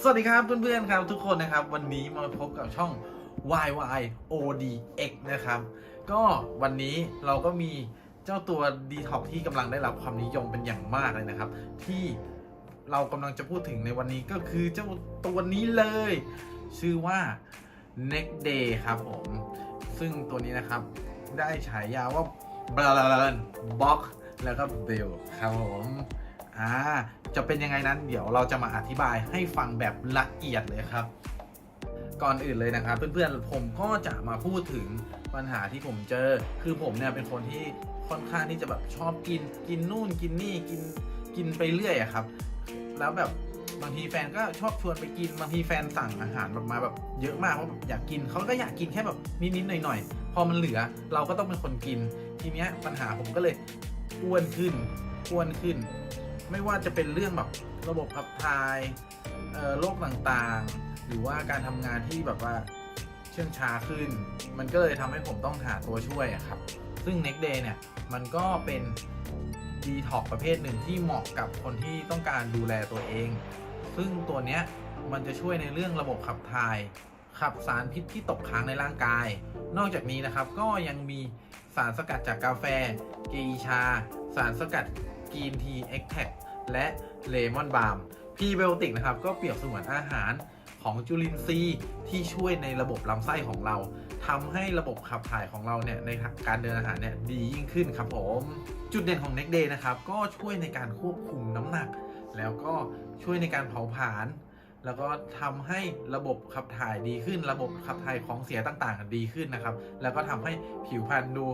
สวัสดีครับเพื่อนๆครับทุกคนนะครับ วันนี้มาพบกับช่อง YYODX นะครับ ก็วันนี้เราก็มีเจ้าตัว d t o x ที่กำลังได้รับความนิยมเป็นอย่างมากเลยนะครับ ที่เรากำลังจะพูดถึงในวันนี้ก็คือเจ้าตัวนี้เลย ชื่อว่า Next Day ครับผม ซึ่งตัวนี้นะครับได้ฉายาว่า b l a n Box แล้วก็ Bell ครับผม อ่าจะเป็นยังไงนั้นเดี๋ยวเราจะมาอธิบายให้ฟังแบบละเอียดเลยครับ ก่อนอื่นเลยนะครับเพื่อนๆผมก็จะมาพูดถึงปัญหาที่ผมเจอ คือผมเนี่ยเป็นคนที่ค่อนข้างที่จะแบบชอบกินกินนู่นกินนี่กินกินไปเรื่อยอะครับ แล้วแบบบางทีแฟนก็ชอบชวนไปกินบางทีแฟนสั่งอาหารแบบมาแบบเยอะมากว่าแบบอยากกินเขาก็อยากกินแค่แบบนิดๆหน่อยๆพอมันเหลือเราก็ต้องเป็นคนกิน ทีเนี้ยปัญหาผมก็เลยอ้วนขึ้นอ้วนขึ้น ไม่ว่าจะเป็นเรื่องแบบระบบขับถ่ายโรคต่างๆ หรือว่าการทำงานที่แบบว่าเชื่องช้าขึ้น มันก็เลยทำให้ผมต้องหาตัวช่วยครับ ซึ่ง Next Day เนี่ยมันก็เป็นดีท็อกประเภทหนึ่งที่เหมาะกับคนที่ต้องการดูแลตัวเอง ซึ่งตัวเนี้ยมันจะช่วยในเรื่องระบบขับถ่าย ขับสารพิษที่ตกค้างในร่างกาย นอกจากนี้นะครับก็ยังมีสารสกัดจากกาแฟ เกชา สารสกัด กรีนทีเอ็กแทและเลมอนบาล์มพรีไบโอติกนะครับก็เปรียบเสมือนอาหารของจุลินทรีย์ที่ช่วยในระบบลำไส้ของเราทำให้ระบบขับถ่ายของเราเนี่ยในการเดินอาหารเนี่ยดียิ่งขึ้นครับผม จุดเด่นของ Next Day นะครับก็ช่วยในการควบคุมน้ำหนัก แล้วก็ช่วยในการเผาผลาญแล้วก็ทำให้ระบบขับถ่ายดีขึ้น ระบบขับถ่ายของเสียต่างๆ ดีขึ้นนะครับ แล้วก็ทำให้ผิวพรรณดู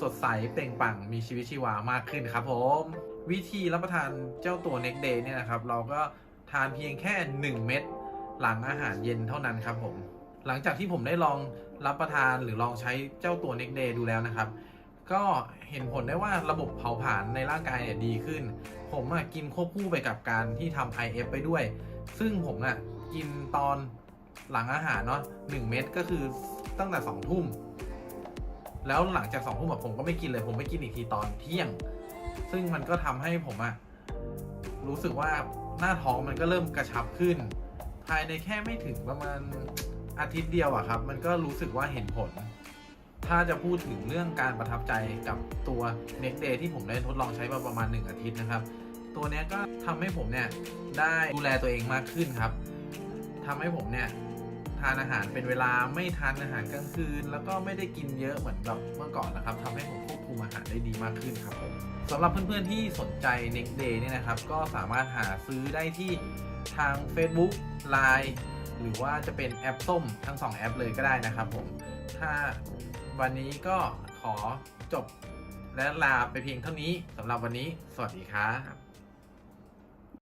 สดใสเปล่งปลั่งมีชีวิตชีวามากขึ้นครับผม วิธีรับประทานเจ้าตัว Next Day เนี่ยนะครับ เราก็ทานเพียงแค่ 1 เม็ดหลังอาหารเย็นเท่านั้นครับผม หลังจากที่ผมได้ลองรับประทานหรือลองใช้เจ้าตัว Next Day ดูแล้วนะครับ ก็เห็นผลได้ว่าระบบเผาผลาญในร่างกายเนี่ยดีขึ้น ผมอะกินควบคู่ไปกับการที่ทำ IF ไปด้วย ซึ่งผมอะกินตอนหลังอาหารเนาะหนึ่งเม็ดก็คือตั้งแต่สองทุ่ม แล้วหลังจากสองทุ่มผมก็ไม่กินเลย ผมไปกินอีกทีตอนเที่ยง ซึ่งมันก็ทำให้ผมอะรู้สึกว่าหน้าท้องมันก็เริ่มกระชับขึ้น ภายในแค่ไม่ถึงประมาณอาทิตย์เดียวอะครับ มันก็รู้สึกว่าเห็นผล ถ้าจะพูดถึงเรื่องการประทับใจกับตัว Next Day ที่ผมได้ทดลองใช้มาประมาณ 1 อาทิตย์นะครับ ตัวนี้ก็ทำให้ผมเนี่ยได้ดูแลตัวเองมากขึ้นครับทำให้ผมเนี่ย ทานอาหารเป็นเวลาไม่ทานอาหารกลางคืน แล้วก็ไม่ได้กินเยอะเหมือนแบบเมื่อก่อนนะครับทำให้ผมควบคุมอาหารได้ดีมากขึ้นครับผมสำหรับเพื่อนๆที่สนใจ Next Day เนี่ยนะครับ ก็สามารถหาซื้อได้ที่ทาง Facebook Line หรือว่าจะเป็นแอปส้มทั้ง 2 แอปเลยก็ได้นะครับผม ถ้าวันนี้ก็ขอจบและลาไปเพียงเท่านี้สำหรับวันนี้ สวัสดีครับ